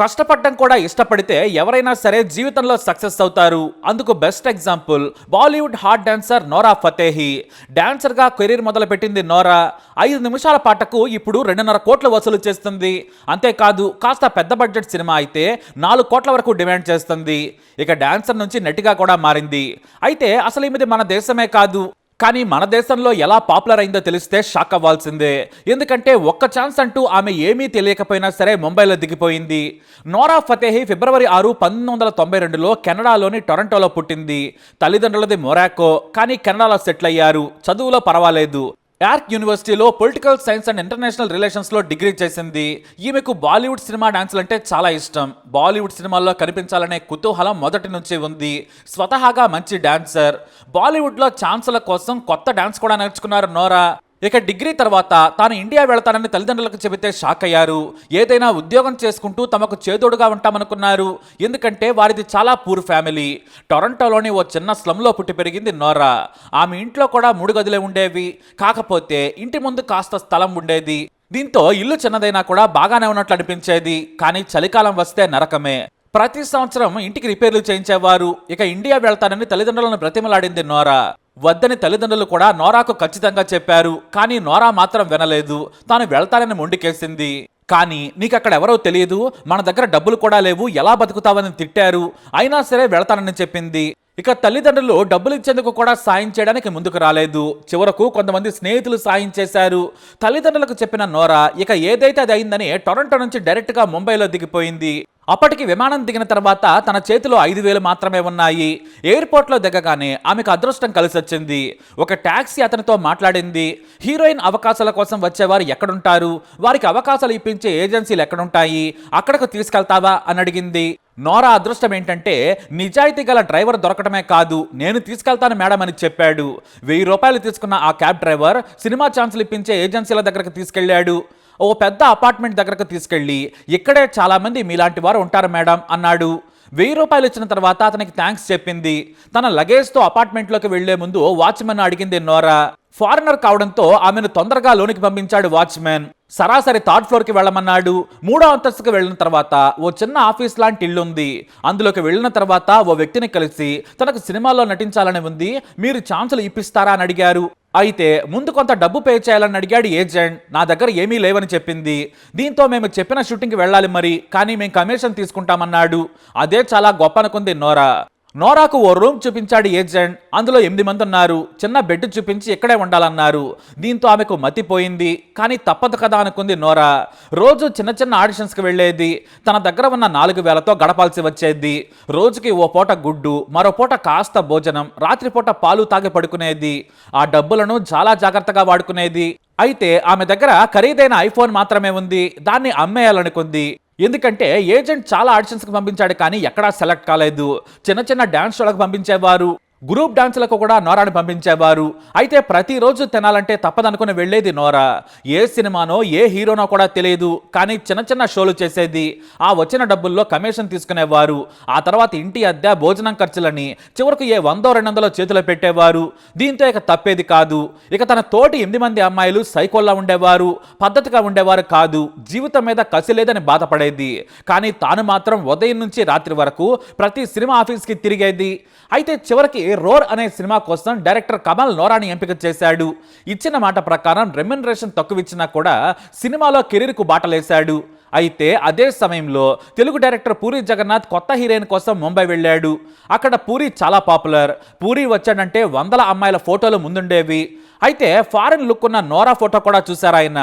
కష్టపడడం కూడా ఇష్టపడితే ఎవరైనా సరే జీవితంలో సక్సెస్ అవుతారు. అందుకు best example Bollywood hot dancer Nora Fatehi. డాన్సర్గా career మొదలుపెట్టింది నోరా. ఐదు నిమిషాల పాటకు ఇప్పుడు రెండున్నర కోట్లు వసూలు చేస్తుంది. అంతేకాదు కాస్త పెద్ద బడ్జెట్ సినిమా అయితే నాలుగు కోట్ల వరకు డిమాండ్ చేస్తుంది. ఇక డాన్సర్ నుంచి నటిగా కూడా మారింది. అయితే అసలు ఈమెది మన దేశమే కాదు. కానీ మన దేశంలో ఎలా పాపులర్ అయిందో తెలిస్తే షాక్ అవ్వాల్సిందే. ఎందుకంటే ఒక్క ఛాన్స్ అంటూ ఆమె ఏమీ తెలియకపోయినా సరే ముంబైలో దిగిపోయింది. నోరా ఫతేహి ఫిబ్రవరి ఆరు పంతొమ్మిది వందల తొంభై రెండులో కెనడాలోని టొరంటోలో పుట్టింది. తల్లిదండ్రులది మొరాకో కానీ కెనడాలో సెటిల్ అయ్యారు. చదువులో పర్వాలేదు. యార్క్ యూనివర్సిటీలో పొలిటికల్ సైన్స్ అండ్ ఇంటర్నేషనల్ రిలేషన్స్లో డిగ్రీ చేసింది. ఈమెకు బాలీవుడ్ సినిమా డాన్సులు అంటే చాలా ఇష్టం. బాలీవుడ్ సినిమాల్లో కనిపించాలనే కుతూహలం మొదటి నుంచి ఉంది. స్వతహాగా మంచి డాన్సర్. బాలీవుడ్లో ఛాన్సుల కోసం కొత్త డాన్స్ కూడా నేర్చుకున్నారు నోరా. ఇక డిగ్రీ తర్వాత తాను ఇండియా వెళతానని తల్లిదండ్రులకు చెబితే షాక్ అయ్యారు ఏదైనా ఉద్యోగం చేసుకుంటూ తమకు చేదోడుగా ఉంటామనుకున్నారు. ఎందుకంటే వారిది చాలా పూర్ ఫ్యామిలీ. టొరంటోలోని ఓ చిన్న స్లంలో పుట్టి పెరిగింది నోరా. ఆమె ఇంట్లో కూడా మూడు గదులే ఉండేవి. కాకపోతే ఇంటి ముందు కాస్త స్థలం ఉండేది. దీంతో ఇల్లు చిన్నదైనా కూడా బాగానే ఉన్నట్లు అనిపించేది. కానీ చలికాలం వస్తే నరకమే. ప్రతి సంవత్సరం ఇంటికి రిపేర్లు చేయించేవారు. ఇక ఇండియా వెళ్తానని తల్లిదండ్రులను బ్రతిమలాడింది నోరా. వద్దని తల్లిదండ్రులు కూడా నోరాకు ఖచ్చితంగా చెప్పారు. కానీ నోరా మాత్రం వినలేదు. తాను వెళ్తానని మొండికేసింది. కానీ నీకు అక్కడ ఎవరో తెలియదు మన దగ్గర డబ్బులు కూడా లేవు. ఎలా బతుకుతావని తిట్టారు. అయినా సరే వెళ్తానని చెప్పింది. ఇక తల్లిదండ్రులు డబ్బులు ఇచ్చేందుకు కూడా సాయం చేయడానికి ముందుకు రాలేదు. చివరకు కొంతమంది స్నేహితులు సాయం చేశారు. తల్లిదండ్రులకు చెప్పిన నోరా ఇక ఏదైతే అది అయిందని టొరంటో నుంచి డైరెక్ట్గా ముంబైలో దిగిపోయింది. అప్పటికి విమానం దిగిన తర్వాత తన చేతిలో ఐదు వేలు మాత్రమే ఉన్నాయి. ఎయిర్పోర్ట్లో దిగగానే ఆమెకు అదృష్టం కలిసి వచ్చింది. ఒక ట్యాక్సీ అతనితో మాట్లాడింది. హీరోయిన్ అవకాశాల కోసం వచ్చేవారు ఎక్కడుంటారు? వారికి అవకాశాలు ఇప్పించే ఏజెన్సీలు ఎక్కడుంటాయి? అక్కడకు తీసుకెళ్తావా? అని అడిగింది. నోరా అదృష్టం ఏంటంటే నిజాయితీ గల డ్రైవర్ దొరకటమే కాదు నేను తీసుకెళ్తాను మేడం అని చెప్పాడు. వెయ్యి రూపాయలు తీసుకున్న ఆ క్యాబ్ డ్రైవర్ సినిమా ఛాన్సులు ఇప్పించే ఏజెన్సీల దగ్గరకు తీసుకెళ్ళాడు. ఓ పెద్ద అపార్ట్మెంట్ దగ్గరకు తీసుకెళ్ళి ఇక్కడే చాలామంది మీలాంటి వారు ఉంటారు మేడం అన్నాడు. వెయ్యి రూపాయలు ఇచ్చిన తర్వాత అతనికి థ్యాంక్స్ చెప్పింది. తన లగేజ్తో అపార్ట్మెంట్లోకి వెళ్ళే ముందు వాచ్మెన్ అడిగింది నోరా. ఫారినర్ కావడంతో ఆమెను తొందరగా లోనికి పంపించాడు వాచ్మెన్. సరాసరి థర్డ్ ఫ్లోర్కి వెళ్ళమన్నాడు. మూడో అంతస్తుకు వెళ్ళిన తర్వాత ఓ చిన్న ఆఫీస్ లాంటి ఇల్లు ఉంది. అందులోకి వెళ్ళిన తర్వాత ఓ వ్యక్తిని కలిసి తనకు సినిమాలో నటించాలని ఉంది. మీరు ఛాన్సులు ఇప్పిస్తారా? అని అడిగారు. అయితే ముందు కొంత డబ్బు పే చేయాలని అడిగాడు ఏజెంట్ నా దగ్గర ఏమీ లేవని చెప్పింది. దీంతో మేము చెప్పిన షూటింగ్కి వెళ్ళాలి మరి కానీ మేము కమిషన్ తీసుకుంటామన్నాడు. అదే చాలా గొప్ప అనుకుంది నోరా. నోరాకు ఓ రూమ్ చూపించాడు ఏజెంట్. అందులో ఎనిమిది మంది ఉన్నారు. చిన్న బెడ్ చూపించి ఇక్కడే ఉండాలన్నారు. దీంతో ఆమెకు మతిపోయింది కానీ తప్పదు కదా అనుకుంది నోరా. రోజు చిన్న చిన్న ఆడిషన్స్కి వెళ్ళేది. తన దగ్గర ఉన్న నాలుగు వేలతో గడపాల్సి వచ్చేది. రోజుకి ఓ పూట గుడ్డు మరో పూట కాస్త భోజనం రాత్రిపూట పాలు తాగి పడుకునేది. ఆ డబ్బులను చాలా జాగ్రత్తగా వాడుకునేది. అయితే ఆమె దగ్గర ఖరీదైన ఐఫోన్ మాత్రమే ఉంది. దాన్ని అమ్మేయాలనుకుంది. ఎందుకంటే ఏజెంట్ చాలా ఆడిషన్స్కి పంపించాడు కానీ ఎక్కడా సెలెక్ట్ కాలేదు. చిన్న చిన్న డ్యాన్స్ షోలకు పంపించేవారు. గ్రూప్ డాన్సులకు కూడా నోరాని పంపించేవారు. అయితే ప్రతిరోజు తినాలంటే తప్పదనుకుని వెళ్ళేది నోరా. ఏ సినిమానో ఏ హీరోనో కూడా తెలియదు. కానీ చిన్న చిన్న షోలు చేసేది. ఆ వచ్చిన డబ్బుల్లో కమిషన్ తీసుకునేవారు. ఆ తర్వాత ఇంటి అద్దె భోజనం ఖర్చులని చివరకు ఏ వందో రెండు వందలో చేతిలో పెట్టేవారు. దీంతో ఇక తప్పేది కాదు. ఇక తన తోటి ఎనిమిది మంది అమ్మాయిలు సైకోల్లా ఉండేవారు. పద్ధతిగా ఉండేవారు కాదు. జీవితం మీద కసి లేదని బాధపడేది. కానీ తాను మాత్రం ఉదయం నుంచి రాత్రి వరకు ప్రతి సినిమా ఆఫీస్కి తిరిగేది. అయితే చివరికి రోర్ అనే సినిమా కోసం డైరెక్టర్ కమల్ నోరాని ఎంపిక చేశాడు. ఇచ్చిన మాట ప్రకారం రెమ్యునరేషన్ తక్కువ ఇచ్చినా కూడా సినిమాలో కెరీర్కు బాటలేశాడు. అయితే అదే సమయంలో తెలుగు డైరెక్టర్ పూరి జగన్నాథ్ కొత్త హీరోయిన్ కోసం ముంబై వెళ్ళాడు. అక్కడ పూరి చాలా పాపులర్. పూరి వచ్చాడంటే వందల అమ్మాయిల ఫోటోలు ముందుండేవి. అయితే ఫారెన్ లుక్ ఉన్న నోరా ఫోటో కూడా చూశారు ఆయన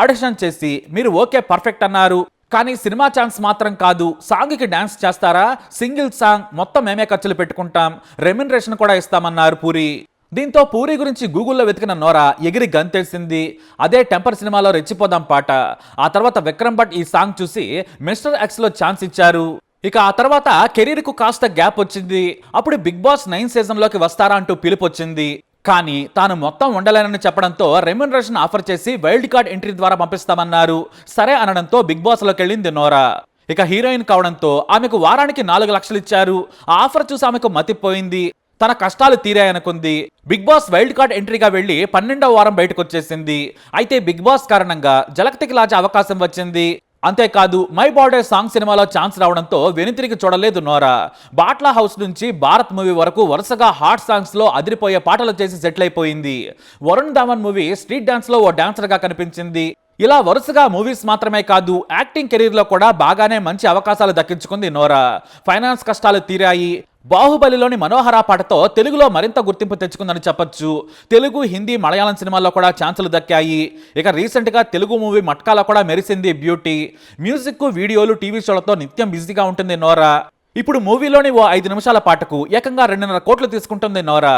ఆడిషన్ చేసి మీరు ఓకే పర్ఫెక్ట్ అన్నారు. కానీ సినిమా ఛాన్స్ మాత్రం కాదు. సాంగ్కి డ్యాన్స్ చేస్తారా? సింగిల్ సాంగ్ మొత్తం మేమే ఖర్చులు పెట్టుకుంటాం. రెమ్యునరేషన్ కూడా ఇస్తామన్నారు పూరి. దీంతో పూరి గురించి గూగుల్లో వెతికిన నోరా ఎగిరి గంతేసింది. అదే టెంపర్ సినిమాలో రెచ్చిపోదాం పాట. ఆ తర్వాత విక్రమ్ భట్ ఈ సాంగ్ చూసి మిస్టర్ ఎక్స్లో ఛాన్స్ ఇచ్చారు. ఇక ఆ తర్వాత కెరీర్కు కాస్త గ్యాప్ వచ్చింది. అప్పుడు బిగ్ బాస్ నైన్ సీజన్లోకి వస్తారా అంటూ పిలుపు వచ్చింది. కానీ తాను మొత్తం ఉండలేనని చెప్పడంతో రెమ్యునరేషన్ ఆఫర్ చేసి వైల్డ్ కార్డ్ ఎంట్రీ ద్వారా పంపిస్తామన్నారు. సరే అనడంతో బిగ్ బాస్లోకి వెళ్ళింది నోరా. ఇక హీరోయిన్ కావడంతో ఆమెకు వారానికి నాలుగు లక్షలు ఇచ్చారు. ఆ ఆఫర్ చూసి ఆమెకు మతిపోయింది. తన కష్టాలు తీరాయనుకుంది. బిగ్ బాస్ వైల్డ్ కార్డ్ ఎంట్రీగా వెళ్ళి పన్నెండవ వారం బయటకు వచ్చేసింది అయితే బిగ్ బాస్ కారణంగా జలక్తికి లాచే అవకాశం వచ్చింది. అంతేకాదు మై బాడే సాంగ్ సినిమాలో ఛాన్స్ రావడంతో వెనుతిరిగి చూడలేదు నోరా. బాట్లా హౌస్ నుంచి భారత్ మూవీ వరకు వరుసగా హాట్ సాంగ్స్లో అదిరిపోయే పాటలు చేసి సెటిల్ అయిపోయింది. వరుణ్ ధావన్ మూవీ స్ట్రీట్ డాన్స్లో ఓ డాన్సర్గా కనిపించింది. ఇలా వరుసగా మూవీస్ మాత్రమే కాదు యాక్టింగ్ కెరీర్లో కూడా బాగానే మంచి అవకాశాలు దక్కించుకుంది నోరా. ఫైనాన్స్ కష్టాలు తీరాయి. బాహుబలిలోని మనోహర పాటతో తెలుగులో మరింత గుర్తింపు తెచ్చుకుందని చెప్పొచ్చు. తెలుగు హిందీ మలయాళం సినిమాల్లో కూడా ఛాన్సులు దక్కాయి. ఇక రీసెంట్గా తెలుగు మూవీ మట్కాలో కూడా మెరిసింది బ్యూటీ. మ్యూజిక్ వీడియోలు టీవీ షోలతో నిత్యం బిజీగా ఉంటుంది నోరా. ఇప్పుడు మూవీలోని ఓ ఐదు నిమిషాల పాటకు ఏకంగా రెండున్నర కోట్లు తీసుకుంటుంది నోరా.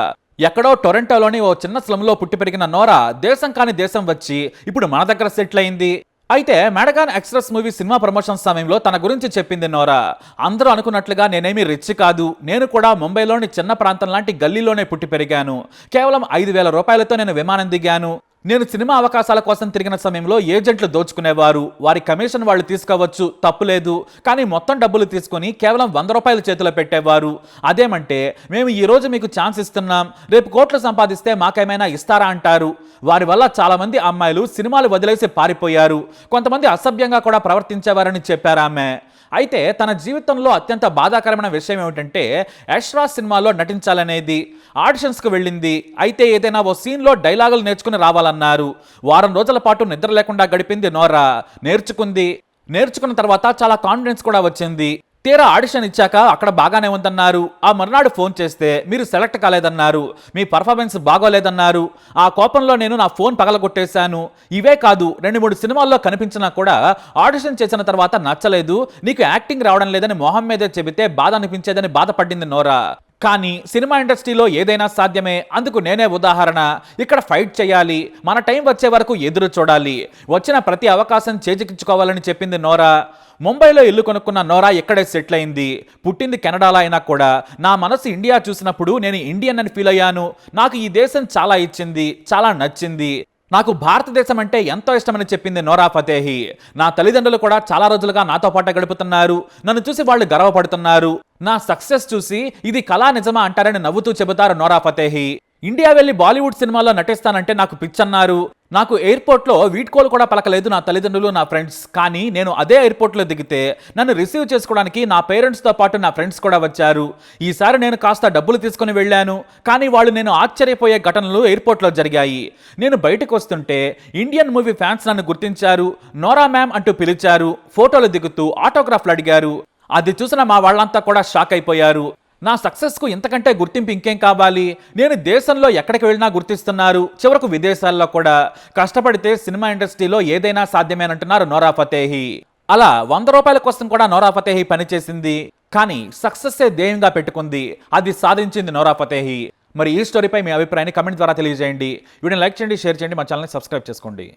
ఎక్కడో టొరంటోలోని ఓ చిన్న స్లంలో పుట్టి పెరిగిన నోరా దేశం కాని దేశం వచ్చి ఇప్పుడు మన దగ్గర సెటిల్ అయింది. అయితే మెడగాన్ ఎక్స్ప్రెస్ మూవీ సినిమా ప్రమోషన్ సమయంలో తన గురించి చెప్పింది నోరా. అందరూ అనుకున్నట్లుగా నేనేమి రిచ్ కాదు. నేను కూడా ముంబైలోని చిన్న ప్రాంతం లాంటి గల్లీలోనే పుట్టి పెరిగాను. కేవలం ఐదు వేల రూపాయలతో నేను విమానం దిగాను. నేను సినిమా అవకాశాల కోసం తిరిగిన సమయంలో ఏజెంట్లు దోచుకునేవారు. వారి కమిషన్ వాళ్ళు తీసుకోవచ్చు తప్పులేదు కానీ మొత్తం డబ్బులు తీసుకొని కేవలం వంద రూపాయలు చేతిలో పెట్టేవారు. అదేమంటే మేము ఈరోజు మీకు ఛాన్స్ ఇస్తున్నాం. రేపు కోట్లు సంపాదిస్తే మాకేమైనా ఇస్తారా అంటారు. వారి వల్ల చాలా మంది అమ్మాయిలు సినిమాలు వదిలేసి పారిపోయారు. కొంతమంది అసభ్యంగా కూడా ప్రవర్తించేవారని చెప్పారు ఆమె. అయితే తన జీవితంలో అత్యంత బాధాకరమైన విషయం ఏమిటంటే యష్రా సినిమాలో నటించాలనేది ఆడిషన్స్కి వెళ్ళింది. అయితే ఏదైనా ఓ సీన్లో డైలాగులు నేర్చుకుని రావాలన్నారు. వారం రోజుల పాటు నిద్ర లేకుండా గడిపింది నోరా. నేర్చుకుంది. నేర్చుకున్న తర్వాత చాలా కాన్ఫిడెన్స్ కూడా వచ్చింది. తీరా ఆడిషన్ ఇచ్చాక అక్కడ బాగానే ఉందన్నారు. ఆ మర్నాడు ఫోన్ చేస్తే మీరు సెలెక్ట్ కాలేదన్నారు. మీ పర్ఫార్మెన్స్ బాగోలేదన్నారు. ఆ కోపంలో నేను నా ఫోన్ పగలగొట్టేశాను. ఇవే కాదు రెండు మూడు సినిమాల్లో కనిపించినా కూడా ఆడిషన్ చేసిన తర్వాత నచ్చలేదు. నీకు యాక్టింగ్ రావడం లేదని మొహం మీదే చెబితే బాధ అనిపించేదని బాధపడింది నోరా. కానీ సినిమా ఇండస్ట్రీలో ఏదైనా సాధ్యమే అందుకు నేనే ఉదాహరణ. ఇక్కడ ఫైట్ చేయాలి మన టైం వచ్చే వరకు ఎదురు చూడాలి. వచ్చిన ప్రతి అవకాశం చేజిక్కించుకోవాలని చెప్పింది నోరా. ముంబైలో ఇల్లు కొనుక్కున్న నోరా ఇక్కడే సెటిల్ అయింది పుట్టింది కెనడాలో అయినా కూడా. నా మనసు ఇండియా చూసినప్పుడు నేను ఇండియన్ అని ఫీల్ అయ్యాను. నాకు ఈ దేశం చాలా ఇచ్చింది చాలా నచ్చింది. నాకు భారతదేశం అంటే ఎంతో ఇష్టమని చెప్పింది నోరా ఫతేహి. నా తల్లిదండ్రులు కూడా చాలా రోజులుగా నాతో పాటు గడుపుతున్నారు. నన్ను చూసి వాళ్ళు గర్వపడుతున్నారు. నా సక్సెస్ చూసి ఇది కళా నిజమా అంటారని నవ్వుతూ చెబుతారు నోరా ఫతేహి. ఇండియా వెళ్ళి బాలీవుడ్ సినిమాలో నటిస్తానంటే నాకు పిచ్చన్నారు. నాకు ఎయిర్పోర్ట్లో వీడ్కోలు కూడా పలకలేదు నా తల్లిదండ్రులు నా ఫ్రెండ్స్. కానీ నేను అదే ఎయిర్పోర్ట్లో దిగితే నన్ను రిసీవ్ చేసుకోవడానికి నా పేరెంట్స్తో పాటు నా ఫ్రెండ్స్ కూడా వచ్చారు. ఈసారి నేను కాస్త డబ్బులు తీసుకుని వెళ్ళాను. కానీ వాళ్ళు నేను ఆశ్చర్యపోయే ఘటనలు ఎయిర్పోర్ట్లో జరిగాయి. నేను బయటకు వస్తుంటే ఇండియన్ మూవీ ఫ్యాన్స్ నన్ను గుర్తించారు. నోరా మ్యామ్ అంటూ పిలిచారు. ఫోటోలు దిగుతూ ఆటోగ్రాఫ్లు అడిగారు. అది చూసిన మా వాళ్ళంతా కూడా షాక్ అయిపోయారు. నా సక్సెస్కు ఇంతకంటే గుర్తింపు ఇంకేం కావాలి? నేను దేశంలో ఎక్కడికి వెళ్ళినా గుర్తిస్తున్నారు. చివరకు విదేశాల్లో కూడా. కష్టపడితే సినిమా ఇండస్ట్రీలో ఏదైనా సాధ్యమేనంటున్నారు నోరా ఫతేహి. అలా వంద రూపాయల కోసం కూడా నోరా ఫతేహి పనిచేసింది. కానీ సక్సెస్సే ధ్యేయంగా పెట్టుకుంది. అది సాధించింది నోరా ఫతేహి. మరి ఈ స్టోరీపై మీ అభిప్రాయాన్ని కమెంట్ ద్వారా తెలియజేయండి. వీడియోని లైక్ చేయండి షేర్ చేయండి మా ఛానల్ని సబ్స్క్రైబ్ చేసుకోండి.